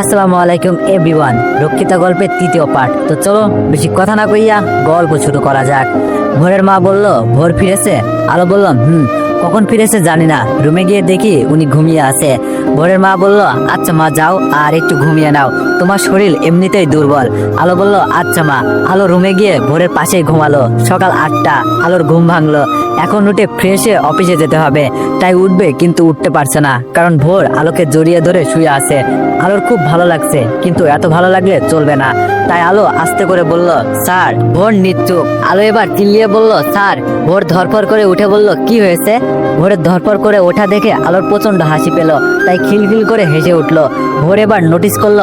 আসসালামু আলাইকুম এভরিওয়ান রক্ষিতা গল্পের তৃতীয় পাঠ। তো চলো, বেশি কথা না কইয়া গল্প শুরু করা যাক। ভোরের মা বলল, ভোর ফিরেছে? আলো বললাম, হুম, কখন ফিরেছে জানি না। রুমে গিয়ে দেখি উনি ঘুমিয়ে আছে। ভোরের মা বলল আচ্ছা মা, যাও আর একটু ঘুমিয়ে নাও। তোমার শরীর এমনিতেই দুর্বল। আলো বলল আচ্ছা মা। আলো রুমে গিয়ে ভোরের পাশেই ঘুমালো। সকাল আটটা, আলোর ঘুম ভাঙলো। এখন উঠে ফ্রেশে অফিসে যেতে হবে। তাই উঠবে, কিন্তু উঠতে পারছে না। কারণ ভোর আলোকে জড়িয়ে ধরে শুয়ে আছে। আলোর খুব ভালো লাগছে, কিন্তু এত ভালো লাগলে চলবে না। তাই আলো আস্তে করে বলল, স্যার, ভোর নিচ্ছুক। আলো এবার চিল্লিয়ে বলল, স্যার। ভোর ধরপর করে উঠে বলল, কি হয়েছে? ভোরের ধরপর করে ওঠা দেখে আলোর প্রচণ্ড হাসি পেল। তাই খিলখিল করে হেসে উঠল। ভোর এবার নোটিস করল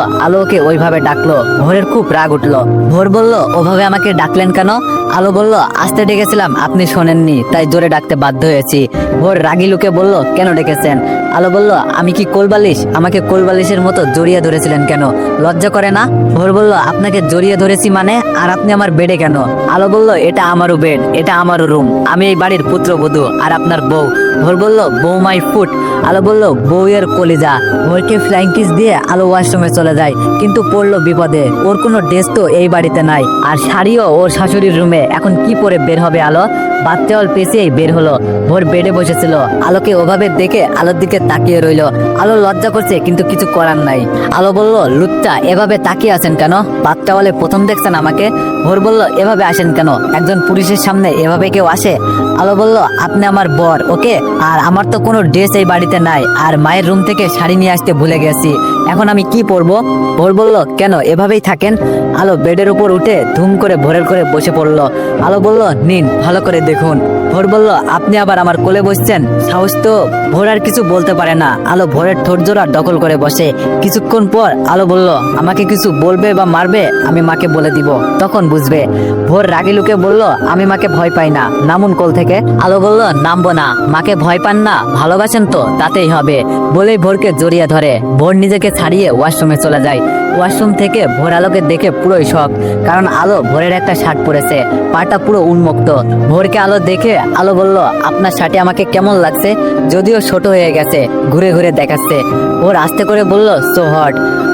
আলোকে ওইভাবে ডাকলো। ভোরের খুব রাগ উঠল। ভোর বলল, ওভাবে আমাকে ডাকলেন কেন? আলো বলল, আসতে ডেকেছিলাম, আপনি শোনেননি, তাই জোরে ডাকতে বাধ্য হয়েছি। ভোর রাগি লুকে বলল, কেন ডেকেছেন? আলো বলল, আমি কি কোলবালিশ? আমাকে কোলবালিশের মতো জড়িয়ে ধরেছিলেন কেন? লজ্জা করে না? ভোর বলল, আপনাকে জড়িয়ে ধরেছি মানে? আর আপনি আমার বেডে কেন? আলো বলল, এটা আমারও বেড, এটা আমারও রুম। আমি এই বাড়ির পুত্রবধূ, আর আপনার বউ। ভোর বলল, বউ মাই ফুট আলো বলল, বউয়ের কলিজা। ওরকে ফ্লাইং কিস দিয়ে আলো ওয়াশরুমে চলে যায়, কিন্তু পড়ল বিপদে। ওর কোনো ড্রেস তো এই বাড়িতে নাই। আর শাড়িও ওর শাশুড়ির রুমে এখন কি পরে বের হবে আলো? বাচ্চাওয়াল পেঁচিয়েই বের হলো। ভোর বেডে বসেছিল। আলোকে ওভাবে দেখে আলোর দিকে তাকিয়ে রইল। আলো লজ্জা করছে, কিন্তু কিছু করার নাই। আলো বলল, লুচ্চা, এভাবে তাকিয়ে আছেন কেন? বাচ্চাওয়ালে প্রথম দেখছেন আমাকে? ভোর বলল, এভাবে আসেন কেন? একজন পুলিশের সামনে এভাবে কেউ আসে? আলো বলল, আপনি আমার বর, ওকে? আর আমার তো কোনো ড্রেস এই বাড়িতে নাই। আর মায়ের রুম থেকে শাড়ি নিয়ে আসতে ভুলে গেছি। এখন আমি কি পরবো? ভোর বলল, কেন? এভাবেই থাকেন? আলো বেডের উপর উঠে ধুম করে ভোরের করে বসে পড়ল। আলো বলল, নিন, ভালো করে দেখুন, ভোর বলল, আপনি আবার আমার কোলে বসছেন? সাহস তো ভোর আর কিছু বলতে পারে না। আলো ভোরের ঠোঁট জোড়া দখল করে বসে। কিছুক্ষণ পর আলো বলল, আমাকে কিছু বলবে বা মারবে, আমি মাকে বলে দিব। তখন বুঝবে, ভোর রাগি লুকে বলল, আমি মাকে ভয় পাই না। নামুন কোল থেকে। আলো বলল, নামবো না, মাকে ভয় পান না, ভালোবাসেন তো, তাতেই হবে। বলেই ভোরকে জড়িয়ে ধরে। ভোর নিজেকে ছাড়িয়ে ওয়াশরুমে চলে যায়। ওয়াশরুম থেকে ভোর আলোকে দেখে পুরোই শখ, কারণ আলো ভোরের একটা শার্ট পরেছে। পাটা পুরো উন্মুক্ত। ভোরকে আলো দেখে আলো বলল, আপনার শার্টে আমাকে কেমন লাগছে? যদিও ছোট হয়ে গেছে, ঘুরে ঘুরে দেখাচ্ছে। ভোর আস্তে করে বলল সো হট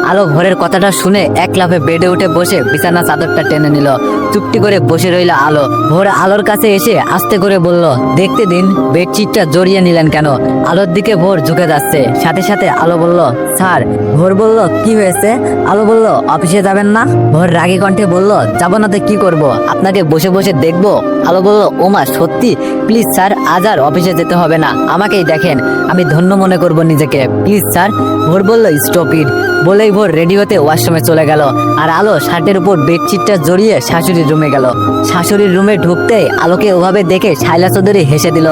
আলো ভোরের কথাটা শুনে এক লাফে বেডে উঠে বসে বিছানা চাদরটা টেনে নিল। চুপটি করে বসে রইল আলো। ভোর আলোর কাছে এসে আস্তে করে বলল, দেখতে দিন, বেডশিটটা জড়িয়ে নিলেন কেন? আলোর দিকে ভোর ঝুঁকে যাচ্ছে। সাথে সাথে আলো বলল, স্যার। ভোর বলল, কি হয়েছে? আলো বলল, অফিসে যাবেন না? ভোর রাগে কণ্ঠে বলল, যাব না তো কি করব? আপনাকে বসে বসে দেখব? আলো বলল ওমা সত্যি প্লিজ স্যার আজ আর অফিসে যেতে হবে না। আমাকেই দেখেন। আমি ধন্য মনে করব নিজেকে। প্লিজ স্যার ভোর বলল স্টপ ইট বলেই ভোর রেডি হতে ওয়াশরুমে চলে গেল। আর আলো শার্টের উপর বেডশিটটা জড়িয়ে শাশুড়ির রুমে গেল। শাশুড়ির রুমে ঢুকতেই আলোকে ওভাবে দেখে শাইলা চৌধুরী হেসে দিল।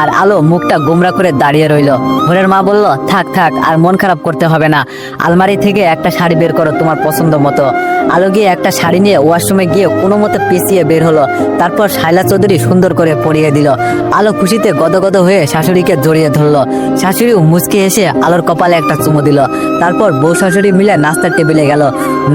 আর আলো মুখটা গোমরা করে দাঁড়িয়ে রইল। ভোরের মা বলল, থাক থাক, আর মন খারাপ করতে হবে না। আলমারি থেকে একটা শাড়ি বের করো তোমার পছন্দ মতো। আলো গিয়ে একটা শাড়ি নিয়ে ওয়াশরুমে গিয়ে কোনো মতো পেঁচিয়ে বের হলো। তারপর শাইলা চৌধুরী সুন্দর করে পরিয়ে দিল। আলো খুশিতে গদগদ হয়ে শাশুড়িকে জড়িয়ে ধরলো। শাশুড়িও মুচকে এসে আলোর কপালে একটা চুমু দিল। তারপর বউ শাশুড়ি মিলে নাস্তার টেবিলে গেল।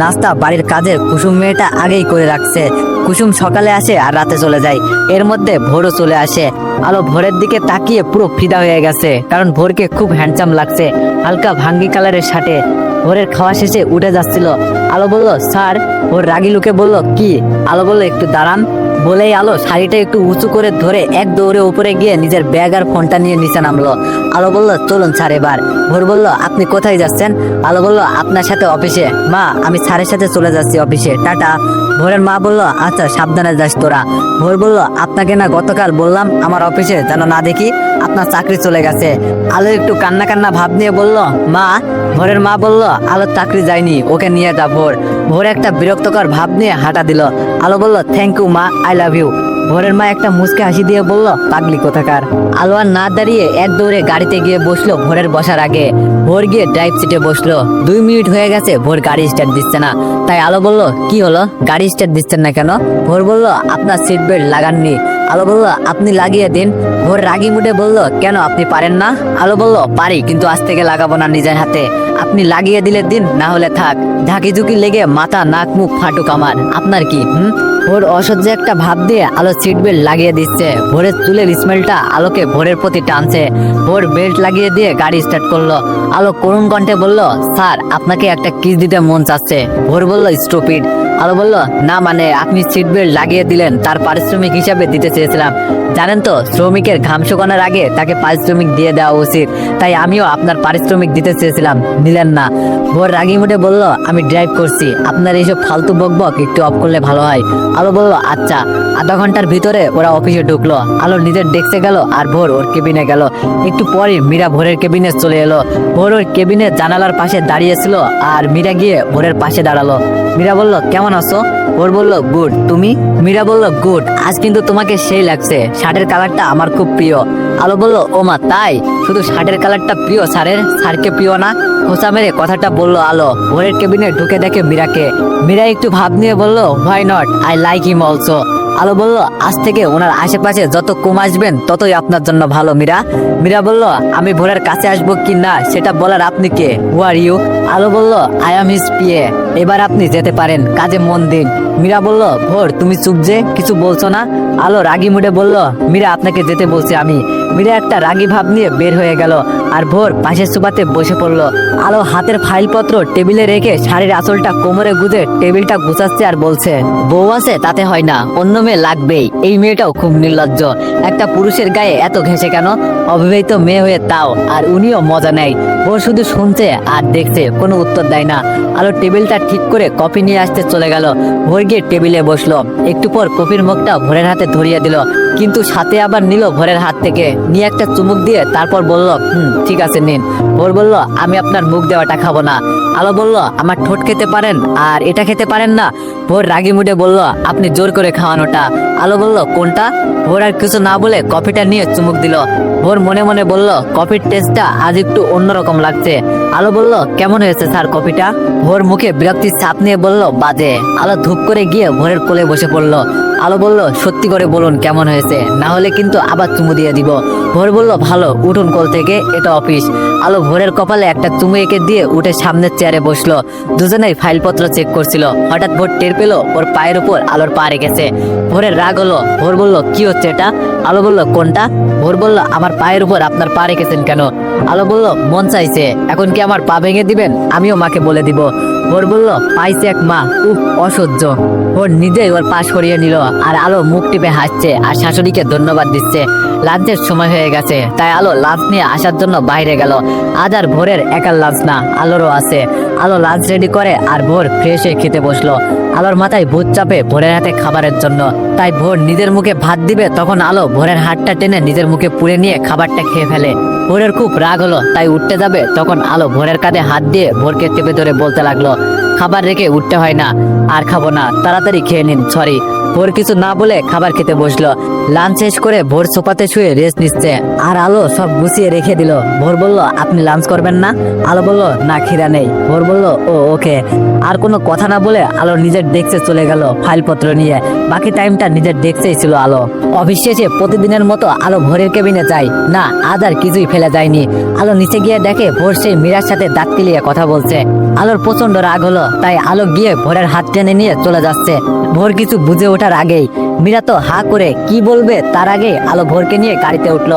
নাস্তা বাড়ির কাজের কুসুম মেয়েটা আগেই করে রাখছে। কুসুম সকালে আসে আর রাতে চলে যায়। এর মধ্যে ভোরও চলে আসে। আলো ভোরের দিকে তাকিয়ে পুরো ফিদা হয়ে গেছে, কারণ ভোরকে খুব হ্যান্ডসাম লাগছে, হালকা ভাঙ্গি কালারের শার্টে। ভোরের খাওয়া শেষে উঠে যাচ্ছিল। আলো বলল, স্যার। ওর রাগি লুকে বলল, কি? আলো বলল, একটু দাঁড়ান। বলেই আলো শাড়িটা একটু উঁচু করে ধরে এক দৌড়ে উপরে গিয়ে নিজের ব্যাগ আর ফোনটা নিয়ে নিচে নামলো। আলো বলল, চলুন স্যার এবার। ভোর বলল, আপনি কোথায় যাচ্ছেন? আলো বলল, আপনার সাথে অফিসে। মা, আমি স্যারের সাথে চলে যাচ্ছি অফিসে। টাটা। ভোরের মা বলল আচ্ছা সাবধানে যাস তোরা। ভোর বলল, আপনাকে না গতকাল বললাম আমার অফিসে যেন না দেখি। আপনার চাকরি চলে গেছে। আলো একটু কান্না কান্না ভাব নিয়ে বলল, মা, ভোরের মা বলল, আলোর চাকরি যায়নি, ওকে নিয়ে যা ভোর। ভোর একটা বিরক্তকর ভাব নিয়ে হাঁটা দিল। আলো বলল থ্যাংক ইউ মা আই লাভ ইউ ভোরের মা একটা মুচকে হাসি দিয়ে বলল, পাগলি কোথাকার? আলো আর না দাঁড়িয়ে এক দৌড়ে গাড়িতে গিয়ে বসল ভোরের বসার আগে। ভোর গিয়ে ড্রাইভ সিটে বসল। দুই মিনিট হয়ে গেছে, ভোর গাড়ি স্টার্ট দিচ্ছে না। তাই আলো বলল, কি হলো? গাড়ি স্টার্ট দিচ্ছেন না কেন? ভোর বলল, আপনার সিট বেল্ট লাগাননি। আলো বলল, আপনি লাগিয়ে দিন। ভোর রাগি মুডে বলল, কেন আপনি পারেন না? আলো বলল, পারি, কিন্তু আজ থেকে লাগাবো না নিজের হাতে। আপনি লাগিয়ে দিলে দিন, না হলে থাক। ঝাঁকি ঝুঁকি লেগে মাথা, নাক, মুখ ফাটুক আমার। আপনার কি, হুম? ভোর অসহ্য একটা ভাব দিয়ে আলো সিট বেল্ট লাগিয়ে দিচ্ছে। ভোরের চুলের স্মেলটা আলোকে ভোরের প্রতি টানছে। ভোর বেল্ট লাগিয়ে দিয়ে গাড়ি স্টার্ট করল। আলো করুণ কণ্ঠে বলল, স্যার, আপনাকে একটা কিস দিতে মন চাচ্ছে। ভোর বলল স্টুপিড আলো বলল, না মানে আপনি সিট বেল্ট লাগিয়ে দিলেন, তার পারিশ্রমিক হিসাবে দিতে চেয়েছিলাম। জানেন তো, শ্রমিকের ঘাম শুকানোর আগে তাকে পারিশ্রমিক দিয়ে দেওয়া উচিত। তাই আমিও আপনার পারিশ্রমিক দিতে চেয়েছিলাম। নিলেন না। ভোর রাগি মুটে বলল, আমি ড্রাইভ করছি। আপনার এইসব ফালতু বকবক একটু অফ করলে ভালো হয়। আলো বলল আচ্ছা। আধা ঘণ্টার ভিতরে ওরা অফিসে ঢুকলো। আলো নিজের ডেস্কে গেল আর ভোর ওর কেবিনে গেল। একটু পরে মীরা ভোরের কেবিনে চলে এলো। ভোর ওর কেবিনে জানালার পাশে দাঁড়িয়েছিল আর মীরা গিয়ে ভোরের পাশে দাঁড়াল। মীরা বলল, কেমন আছো? ওর বলল, গুড। তুমি? মীরা বলল, গুড। আজ কিন্তু তোমাকে সেই লাগছে। শার্টের কালারটা আমার খুব প্রিয়। আলো বলল, ও মা, তাই? শুধু শার্টের কালারটা প্রিয়, স্যারের? স্যারকে প্রিয় না? খোঁচা মেরে কথাটা বলল আলো। ভোরের কেবিনে ঢুকে দেখে মীরাকে। মীরা একটু ভাব নিয়ে বলল, why not? I like him also. Alo বলল, আজ থেকে ওনার আশেপাশে যত কম আসবেন, ততই আপনার জন্য ভালো, মীরা। মীরা বলল, আমি ভোরের কাছে আসব কি না, সেটা বলার আপনি কে? হু আর ইউ আলো বলল আই এম হিজ পিএ এবার আপনি যেতে পারেন, কাজে মন দিন। মীরা বলল, ভোর, তুমি চুপ যে, কিছু বলছো না? আলো রাগি মুডে বলল, মীরা, আপনাকে যেতে বলছি আমি। মীরা একটা রাগি ভাব নিয়ে বের হয়ে গেল, আর ভোর পাশের সোফাতে বসে পড়ল। আলো হাতের ফাইলপত্র টেবিলে রেখে শাড়ির আঁচলটা কোমরে গুজে টেবিলটা গুছাচ্ছে আর বলছে, বউ আছে, তাতে হয় না, অন্য মেয়ে লাগবেই। এই মেয়েটাও খুব নির্লজ্জ। একটা পুরুষের গায়ে এত ঘেঁষে কেন? অবিবাহিত মেয়ে হয়ে তাও, আর উনিও মজা নেয়। ভোর শুধু শুনছে আর দেখছে, কোনো উত্তর দেয় না। আলো টেবিলটা ঠিক করে কপি নিয়ে আসতে চলে গেল। ভোর গিয়ে টেবিলে বসল। একটু পর কপির মুখটা ভোরের হাতে ধরিয়ে দিল, কিন্তু সাথে আবার নিল ভোরের হাত থেকে। নিয়ে একটা চুমুক দিয়ে তারপর বলল, হুম, ঠিক আছে, নিন। ভোর বলল, আমি আপনার মুখ দেওয়াটা খাব না। আলো বলল, আমার ঠোঁট খেতে পারেন? আর এটা খেতে পারেন না। ভোর রাগি মুডে বলল, আপনি জোর করে খাওয়ানোটা। আলো বলল, কোনটা? ভোর আর কিছু না বলে কফিটা নিয়ে চুমুক দিল। ভোর মনে মনে বলল, কফির টেস্টটা আজ একটু অন্যরকম লাগছে। আলো বলল, কেমন হয়েছে স্যার কফিটা? ভোর মুখে বিরক্তির ছাপ নিয়ে বলল, বাজে। আলো ধূপ করে গিয়ে ভোরের কোলে বসে পড়ল। আলো বলল, সত্যি করে বলুন কেমন হয়েছে? না হলে কিন্তু আবার চুমু দিয়ে দিব। ভোর বলল, ভালো, উঠুন কোল থেকে, এটা অফিস। আলো ভোরের কপালে একটা চুমু এঁকে দিয়ে উঠে সামনের চেয়ারে বসল। দুজনেই ফাইলপত্র চেক করছিল। হঠাৎ ভোর টের পেল, ওর পায়ের উপর আলোর পা রেখেছে। ভোরের রাগ হলো, ভোর বলল, কি হচ্ছে এটা? আলো বলল, কোনটা? ভোর বলল, আমার পায়ের উপর আপনার পা রেখেছেন কেন? আলো বলল, মন চাইছে, এখন কি আমার পা ভেঙে দিবেন? আমিও মাকে বলে দিব। ভোর বলল, পাইছে এক মা, উফ, অসহ্য। ওর নিজেই ওর পাশ করিয়ে নিল আর আলো মুখ টিপে হাসছে আর শাশুড়িকে ধন্যবাদ দিচ্ছে। লাঞ্চের সময় হয়ে গেছে। তাই আলো লাঞ্চ নিয়ে আসার জন্য বাইরে গেল। আজ আর ভোরের একার লাঞ্চ না, আলোরও আছে। আলো লাঞ্চ রেডি করে আর ভোর ফ্রেশ হয়ে খেতে বসল। আলোর মাথায় ভূত চাপে ভোরের হাতে খাবারের জন্য। তাই ভোর নিজের মুখে ভাত দিবে, তখন আলো ভোরের হাতটা টেনে নিজের মুখে পুড়ে নিয়ে খাবারটা খেয়ে ফেলে। ভোরের খুব রাগ হলো, তাই উঠতে যাবে, তখন আলো ভোরের কাঁধে হাত দিয়ে ভোরকে চেপে ধরে বলতে লাগল, খাবার রেখে উঠতে হয় না, আর খাব না, তাড়াতাড়ি খেয়ে নিন সরি ভোর কিছু না বলে খাবার খেতে বসল। লাঞ্চ শেষ করে ভোর সোফাতে শুয়ে রেস্ট নিচ্ছে। আর আলো সব গুছিয়ে রেখে দিল। ভোর বলল, আপনি লাঞ্চ করবেন না? আলো বলল, না খিরা নেই। ভোর বলল, ও ওকে আর কোনো কথা না বলে আলো নিজের ডেস্কে চলে গেল ফাইলপত্র নিয়ে। বাকি টাইমটা নিজের ডেস্কেই ছিল আলো। অফিস শেষে প্রতিদিনের মতো আলো ভোরের কেবিনে যায়। না, আজ আর কিছুই ফেলে যায়নি। আলো নিচে গিয়ে দেখে ভোর সেই মীরার সাথে দাঁত কিলিয়ে কথা বলছে। আলোর প্রচণ্ড রাগ হলো, তাই আলো গিয়ে ভোরের হাত টেনে নিয়ে চলে যাচ্ছে। ভোর কিছু বুঝে ওঠার আগেই মীরা তো হা করে কি বলবে, তার আগে আলো ভোরকে নিয়ে গাড়িতে উঠল।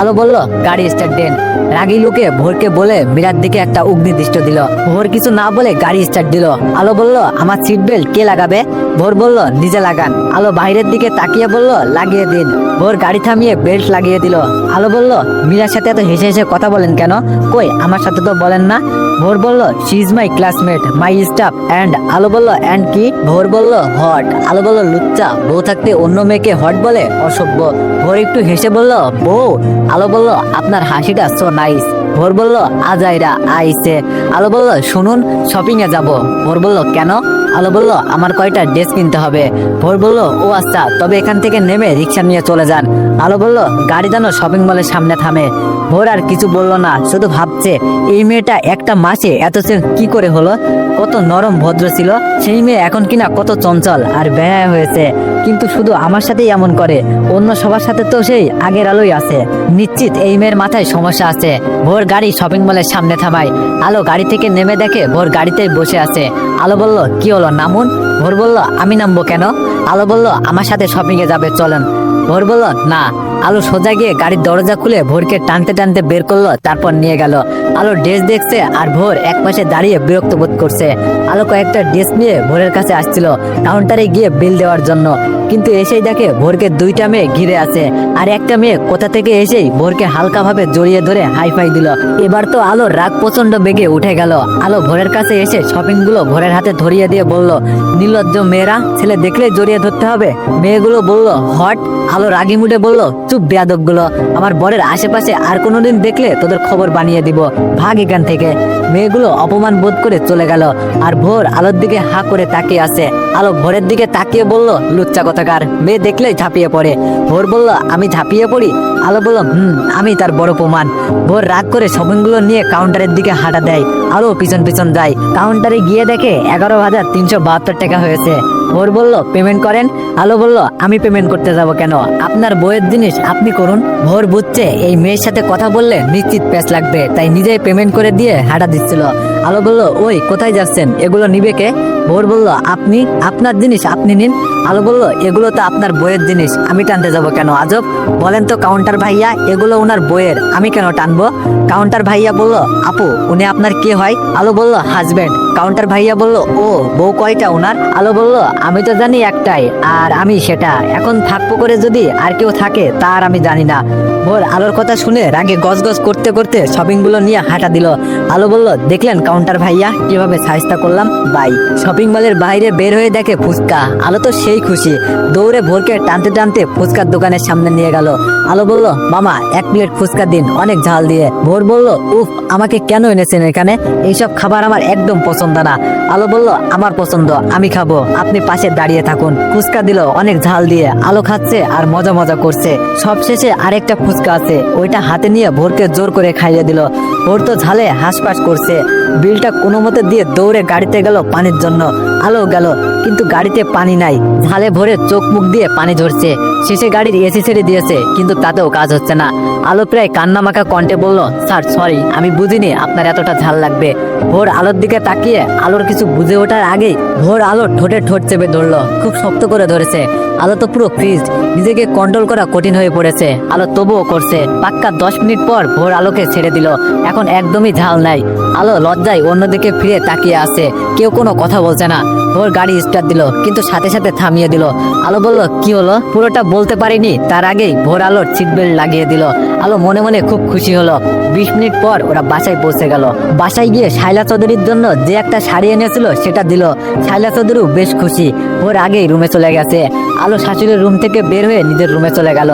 আলো বলল, গাড়ি স্টার্ট দেন। রাগি লোকে ভোরকে বলে মীরার দিকে একটা অগ্নি দৃষ্ট দিল। ভোর কিছু না বলে গাড়ি স্টার্ট দিল। আলো বলল, আমার সিট বেল্ট কে লাগাবে? ভোর বলল, নিজে লাগান। আলো বাইরের দিকে তাকিয়ে বলল, লাগিয়ে দিন। ভোর গাড়ি থামিয়ে বেল্ট লাগিয়ে দিল। আলো বলল, মীরার সাথে এত হেসে হেসে কথা বলেন কেন? কই, আমার সাথে তো বলেন না? ভোর বলল she is my classmate my staff and Alo বলল অ্যান্ড কি? ভোর বলল হট আলো বলল, লুচ্চা, বউ থাকতে অন্য মেয়েকে হট বলে অসভ্য। ভোর একটু হেসে বলল, বউ? আলো বলল, আপনার হাসিটা সো নাইস ভোর বলল, আজাইরা আইসে আলো বলল, শুনুন শপিং এ যাব। ভোর বলল, কেন? আলো বলল, আমার কয়টা ড্রেস কিনতে হবে? ভোর বলল, ও আচ্ছা তবে এখান থেকে নেমে রিক্সা নিয়ে চলে যান। আলো বলল, গাড়ি যেন শপিং মলের সামনে থামে। ভোর আর কিছু বলল না, শুধু ভাবছে, এই মেয়েটা একটা মাসে এত কি করে হলো? কত নরম ভদ্র ছিল, সেই মেয়ে এখন কিনা কত চঞ্চল আর ব্যয় হয়েছে। কিন্তু শুধু আমার সাথেই এমন করে, অন্য সবার সাথে তো সেই আগের আলোই আছে। নিশ্চিত এই মেয়ের মাথায় সমস্যা আছে। ভোর গাড়ি শপিং মলের সামনে থামায়। আলো গাড়ি থেকে নেমে দেখে ভোর গাড়িতেই বসে আছে। আলো বলল, কি হলো নামুন? ভোর বলল, আমি নামবো কেন? আলো বলল, আমার সাথে শপিং এ যাবে, চলেন। ভোর বলল, না। আলো সোজা গিয়ে গাড়ির দরজা খুলে ভোরকে টানতে টানতে বের করল, তারপর নিয়ে গেল। আলো ড্রেস দেখছে আর ভোর এক পাশে দাঁড়িয়ে বিরক্ত বোধ করছে। আলো কয়েকটা ড্রেস নিয়ে ভোরের কাছে আসছিল, কাউন্টারে গিয়ে বিল দেওয়ার জন্য। কিন্তু এসেই দেখে ভোরকে দুইটা মেয়ে ঘিরে আছে। আর একটা মেয়ে কোথা থেকে এসেই ভোরকে হালকাভাবে জড়িয়ে ধরে হাইফাই দিল। এবার তো আলোর রাগ প্রচণ্ড বেগে উঠে গেল। আলো ভোরের কাছে এসে শপিংগুলো ভোরের হাতে ধরিয়ে দিয়ে বলল, নির্লজ্জ মেয়েরা, ছেলে দেখলে জড়িয়ে ধরতে হবে। মেয়েগুলো বলল, হট। আলো রাগি মুডে বলল, চুপ বেয়াদবগুলো আমার বরের আশেপাশে আর কোনোদিন দেখলে তোদের খবর বানিয়ে দিব। ভাগ এখান থেকে। মেয়েগুলো অপমান বোধ করে চলে গেল। আর ভোর আলোর দিকে হা করে তাকিয়ে আছে। আলো ভোরের দিকে তাকিয়ে বলল, লুচ্চা কথাকার মেয়ে দেখলেই ঝাঁপিয়ে পড়ে। ভোর বলল, আমি ঝাঁপিয়ে পড়ি? আলো বলল, হুম, আমি তার বড় প্রমাণ। ভোর রাগ করে শপিংগুলো নিয়ে কাউন্টারের দিকে হাঁটা দেয়। আলো পিছন পিছন যায়। কাউন্টারে গিয়ে দেখে এগারো হাজার তিনশো বাহাত্তর টাকা হয়েছে। ভোর বলল, পেমেন্ট করেন? আলো বলল, আমি পেমেন্ট করতে যাব কেন? আপনার বইয়ের জিনিস আপনি করুন। ভোর বুঝছে এই মেয়ের সাথে কথা বললে নিশ্চিত প্যাচ লাগবে, তাই নিজেই পেমেন্ট করে দিয়ে হাঁটা দিচ্ছিল। আলো বলল, ওই, কোথায় যাচ্ছেন? এগুলো নিবে কে? ভোর বলল, আপনি, আপনার জিনিস আপনি নিন। আলো বলল, এগুলো তো আপনার বইয়ের জিনিস। আমি টানতে যাব কেন, আজব? বলেন তো কাউন্টার ভাইয়া, এগুলো ওনার বইয়ের। আমি কেন টানবো? কাউন্টার ভাইয়া বলল, আপু, উনি আপনার কে হয়? আলো বলল হাজব্যান্ড কাউন্টার ভাইয়া বলল, ও, বউ কয়টা ওনার আলো বলল, আমি তো জানি একটাই, আর আমি সেটা। এখন থাকব করে যদি আর কেউ থাকে, তার আমি জানি না। ভোর আলোর কথা শুনে রাগে গজগজ করতে করতে শপিংগুলো নিয়ে হাঁটা দিল। আলো বলল, দেখলেন কাউন্টার ভাইয়া, কীভাবে সাজটা করলাম? বাই। শপিং মলের বাইরে বের হয়ে দেখে ফুচকা। আলো তো সেই খুশি। দৌড়ে ভোরকে টানতে টানতে ফুচকার দোকানের সামনে নিয়ে গেল। আলো বলল, মামা, এক প্লেট ফুচকা দিন, অনেক ঝাল দিয়ে। ভোর বলল, উফ, আমাকে কেন এনেছেন এখানে? এইসব খাবার আমার একদম পছন্দ না। আলো বলল, আমার পছন্দ, আমি খাব। আপনি পাশে দাঁড়িয়ে থাকুন। ফুচকা দিল, অনেক ঝাল দিয়ে। আলো খাচ্ছে আর মজা মজা করছে। সব শেষে আরেকটা ফুচকা আছে। ওইটা হাতে নিয়ে ভোরকে জোর করে খাইয়ে দিল। ভোর তো ঝালে হাঁসপাস করছে। বিলটা কোনো মতে দিয়ে দৌড়ে গাড়িতে গেল পানির জন্য। আলো গেল। কিন্তু গাড়িতে পানি নাই। ঝালে ভরে চোখ মুখ দিয়ে পানি ঝরছে। শেষে গাড়ির এসি ছেড়ে দিয়েছে, কিন্তু তাতেও কাজ হচ্ছে না। আলো প্রায় কান্না মাখা কণ্ঠে বলল, স্যার, সরি, আমি বুঝিনি আপনার এতটা ঝাল লাগবে। ভোর আলোর দিকে তাকিয়ে আলোর কিছু বুঝে ওঠার আগেই ভোর আলো ঠোঁটে ঠোঁট চেপে ধরলো, খুব শক্ত করে ধরেছে। আলো তো পুরো ফ্রিজ নিজেকে কন্ট্রোল করা কঠিন হয়ে পড়েছে। আলো তবুও করছে। পাক্কা দশ মিনিট পর ভোর আলোকে ছেড়ে দিল। এখন একদমই ঝাল নাই। আলো লজ্জায় অন্যদিকে ফিরে তাকিয়ে আছে। কেউ কোনো কথা বলছে না। ভোর গাড়ি স্টার্ট দিল, কিন্তু সাথে সাথে থামিয়ে দিল। আলো বলল, কি হলো? পুরোটা বলতে পারিনি? তার আগেই ভোর আলোর সিট বেল্ট লাগিয়ে দিল। আলো মনে মনে খুব খুশি হলো। বিশ মিনিট পর ওরা বাসায় পৌঁছে গেল। বাসায় গিয়ে শাইলা চৌধুরীর জন্য যে একটা শাড়ি এনেছিল সেটা দিল। শাইলা চৌধুরীও বেশ খুশি। ওর আগেই রুমে চলে গেছে। আলো শাশুড়ির রুম থেকে বের হয়ে নিজের রুমে চলে গেল।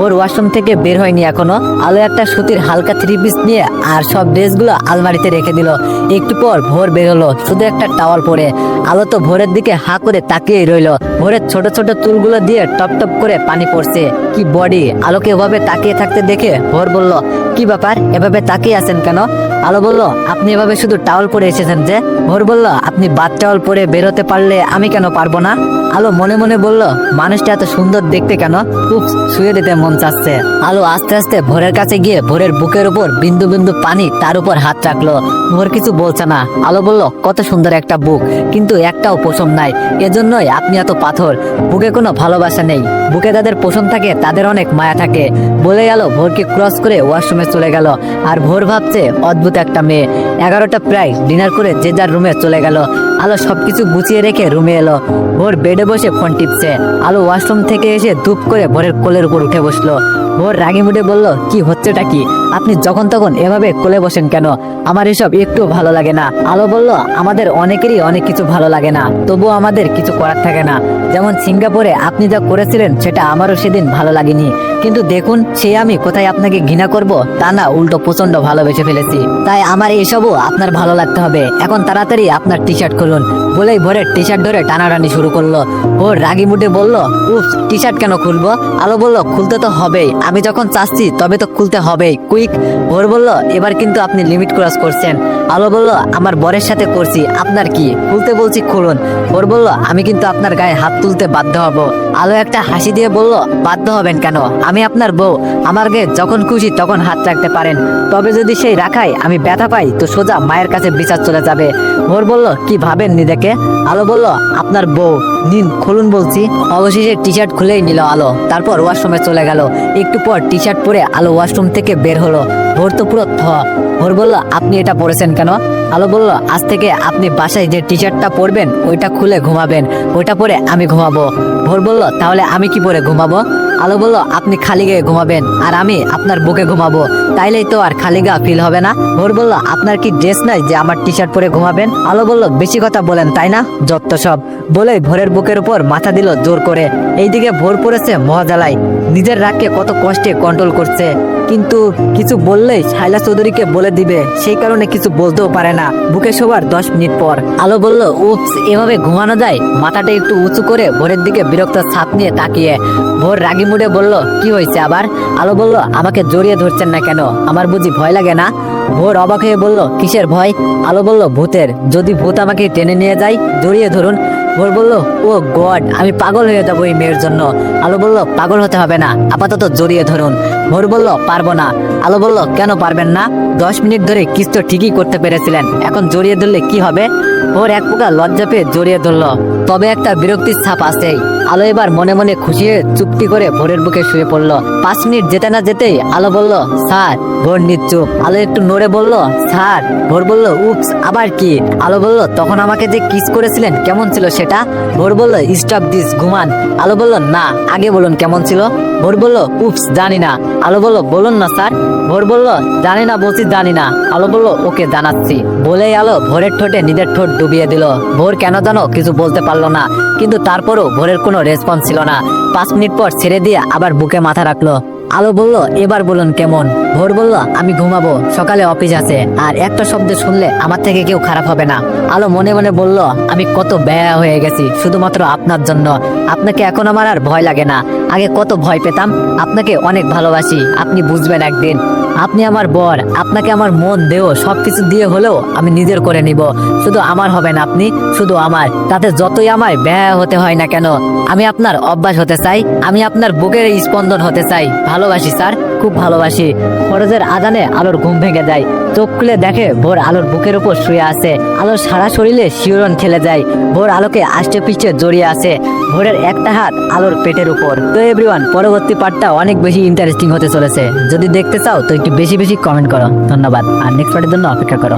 ওর ওয়াশরুম থেকে বের হয়নি এখনও। আলো একটা সুতির হালকা থ্রি পিস নিয়ে আর সব ড্রেসগুলো আলমারিতে রেখে দিল। একটু পর ভোর বের হলো। শুধু একটা টাওয়াল পরে। আলো তো ভোরের দিকে হা করে তাকিয়েই রইল। ভোরের ছোট ছোট চুলগুলো দিয়ে টপ টপ করে পানি পড়ছে। কি বডি? আলোকে এভাবে তাকিয়ে থাকতে দেখে ভোর বলল, কি ব্যাপার? এভাবে তাকিয়ে আছেন কেন? আলো বলল, আপনি এভাবে শুধু টাওয়াল পরে এসেছেন যে? ভোর বলল, আপনি বাদ টাওয়াল পরে বেরোতে পারলে আমি কেন পারব না? আলো মনে মনে বলল, মানুষটা এত সুন্দর দেখতে কেন? খুব শুয়ে দিতে মন চাচ্ছে। আলো আস্তে আস্তে ভোরের কাছে গিয়ে ভোরের বুকের উপর বিন্দু বিন্দু পানি তার উপর হাত রাখল। ভোর কিছু বলছে না। আলো বলল, কত সুন্দর একটা বুক। কিন্তু একটাও পশম নাই। এজন্যই আপনি এত পাথর। বুকে কোনো ভালোবাসা নেই। বুকে যাদের পশম থাকে, তাদের অনেক মায়া থাকে। বলে গেল, ভোরকে ক্রস করে ওয়াশরুমে চলে গেল। আর ভোর ভাবছে, অদ্ভুত একটা মেয়ে। এগারোটা প্রায় ডিনার করে যে যার রুমে চলে গেল। আলো সবকিছু গুছিয়ে রেখে রুমে এলো। ভোর বেডে বসে ফোন টিপছে। আলো ওয়াশরুম থেকে এসে ধূপ করে ভোরের কোলের উপর উঠে বসল। ভোর রাগি মুডে বলল, কি হচ্ছেটা কি? আপনি যখন তখন এভাবে কোলে বসেন কেন? আমার এসব একটু ভালো লাগে না। আলো বলল, আমাদের অনেকেরই অনেক কিছু ভালো লাগে না, তবুও আমাদের কিছু করার থাকে না। যেমন সিঙ্গাপুরে আপনি যা করেছিলেন, সেটা আমারও সেদিন ভালো লাগেনি। কিন্তু দেখুন, সে আমি কোথায় আপনাকে ঘৃণা করব? তা না, উল্টো প্রচণ্ড ভালোবেসে ফেলেছি। তাই আমার এসবও আপনার ভালো লাগতে হবে। এখন তাড়াতাড়ি আপনার টি শার্ট খুলুন। বলেই ভোরের টি শার্ট ধরে টানাটানি শুরু করল। ভোর রাগি মুডে বলল, উফ টি শার্ট কেন খুলবো? আলো বলল, খুলতে তো হবেই। আমি যখন চাচ্ছি, তবে তো খুলতে হবেই। কুইক! ভোর বলল, এবার কিন্তু আপনি লিমিট ক্রস করছেন। আলো বলল, আমার বরের সাথে করছি। আপনার কি? খুলতে বলছি, খুলুন। ভোর বলল, আমি কিন্তু আপনার গায়ে হাত তুলতে বাধ্য হব। আলো একটা হাসি দিয়ে বলল, বাধ্য হবেন কেন? আমি আপনার বউ। আমার যখন খুশি তখন হাত রাখতে পারেন। তবে যদি সেই রাখায় আমি ব্যথা পাই, তো সোজা মায়ের কাছে বিচার চলে যাবে। ভোর বলল, কি ভাবেন নিজেকে আলো বলল, আপনার বউ। নিন, খুলুন বলছি। অবশেষে টি শার্ট খুলেই নিল আলো। তারপর ওয়াশরুমে চলে গেল। একটু পর টি শার্ট পরে আলো ওয়াশরুম থেকে বের হলো। ভোর তো পুরো থ ভোর বলল, আপনি এটা পরেছেন কেন? আলো বলল, আজ থেকে আপনি বাসায় যে টি শার্টটা পরবেন, ওইটা খুলে ঘুমাবেন। ওইটা পরে আমি ঘুমাবো। ভোর বলল, তাহলে আমি কি পরে ঘুমাবো? আলো বলল, আপনি খালি গায়ে ঘুমাবেন আর আমি আপনার বুকে ঘুমাবো। তাইলেই তো আর খালি গা ফিল হবে না। ভোর বলল, আপনার কি ড্রেস নাই যে আমার টি শার্ট পরে ঘুমাবেন? আলো বলল, বেশি কথা বলেন, তাই না? যত সব। বলে ভোরের বুকের উপর মাথা দিল জোর করে। এইদিকে ভোর পড়েছে মহাজালায়। নিজের রাগকে কত কষ্টে কন্ট্রোল করছে। কিন্তু কিছু বললেই শাইলা চৌধুরীকে বলে দিবে, সেই কারণে কিছু বলতেও পারে না। বুকে শোবার দশ মিনিট পর আলো বলল উপস এভাবে ঘুমানো যায়? মাথাটা একটু উঁচু করে ভোরের দিকে বিরক্ত ছাপ নিয়ে তাকিয়ে। ভোর রাগি মুডে বলল, কি হয়েছে আবার? আলো বলল, আমাকে জড়িয়ে ধরছেন না কেন? আমার বুঝি ভয় লাগে না? ভোর অবাক হয়ে বলল, কিসের ভয়? আলো বলল, ভূতের। যদি ভূত আমাকে টেনে নিয়ে যায়, জড়িয়ে ধরুন। ভোর বলল, ও গড, আমি পাগল হয়ে যাব এই মেয়ের জন্য। আলো বলল, পাগল হতে হবে না, আপাতত জড়িয়ে ধরুন। ভোর বলল, পারব না। আলো বলল, কেন পারবেন না? দশ মিনিট ধরে কিস তো ঠিকই করতে পেরেছিলেন, এখন জড়িয়ে ধরলে কি হবে? ভোর এক প্রকার লজ্জা পেয়ে জড়িয়ে ধরলো। তবে একটা বিরক্তির ছাপ আছেই। আলো এবার মনে মনে খুশি হয়ে চুপটি করে ভোরের বুকে শুয়ে পড়ল। পাঁচ মিনিট যেতে না যেতেই আলো বলল, স্যার। ভোর নিচ্ছুপ আলো একটু নড়ে বলল, স্যার। ভোর বলল উপস আবার কি? আলো বলল, তখন আমাকে যে কিস করেছিলেন, কেমন ছিল সেটা? ভোর বলল, স্টপ দিস, ঘুমান। আলো বলল, না, আগে বলুন, কেমন ছিল? ভোর বলল উপস জানি না। আলো বলল, বলুন না, স্যার। ভোর বলল, জানি না, বলছি জানি না। আলো বলল, ওকে, জানাচ্ছি। বলেই আলো ভোরের ঠোঁটে নিজের ঠোঁট ডুবিয়ে দিল। ভোর কেন জানো কিছু বলতে পারল না, কিন্তু তারপরও ভোরের কোনো রেসপন্স ছিল না। পাঁচ মিনিট পর ছেড়ে দিয়ে আবার বুকে মাথা রাখল। আলো বলল, এবার বলুন কেমন? ভোর বলল, আমি ঘুমাবো, সকালে অফিস আছে, আর একটা শব্দ শুনলে আমার থেকে কেউ খারাপ হবে না। আলো মনে মনে বলল, আমি কত ব্যয়া হয়ে গেছি, শুধুমাত্র আপনার জন্য। আপনাকে এখন আমার আর ভয় লাগে না। আগে কত ভয় পেতাম। আপনাকে অনেক ভালোবাসি। আপনি বুঝবেন একদিন। আপনি আমার বর। আপনাকে আমার মন, দেহ সবকিছু দিয়ে হলেও আমি নিজের করে নিব। শুধু আমার হবেন আপনি, শুধু আমার। তাতে যতই আমার ব্যয় হতে হয় না কেন, আমি আপনার অভ্যাস হতে চাই। আমি আপনার বুকের স্পন্দন হতে চাই। ভালোবাসি, স্যার। খুব ভালোবাসি। ফরজের আজানে আলোর ঘুম ভেঙে যায়। চোখ খুলে দেখে ভোর আলোর বুকের উপর শুয়ে আছে। আলোর সারা শরীরে শিহরণ খেলে যায়। ভোর আলোকে আষ্টে পিষ্টে জড়িয়ে আছে। ভোরের একটা হাত আলোর পেটের উপর। তো এভরিওয়ান পরবর্তী পার্টটা অনেক বেশি ইন্টারেস্টিং হতে চলেছে। যদি দেখতে চাও, তো একটু বেশি বেশি কমেন্ট করো। ধন্যবাদ। আর নেক্সট পার্টের জন্য অপেক্ষা করো।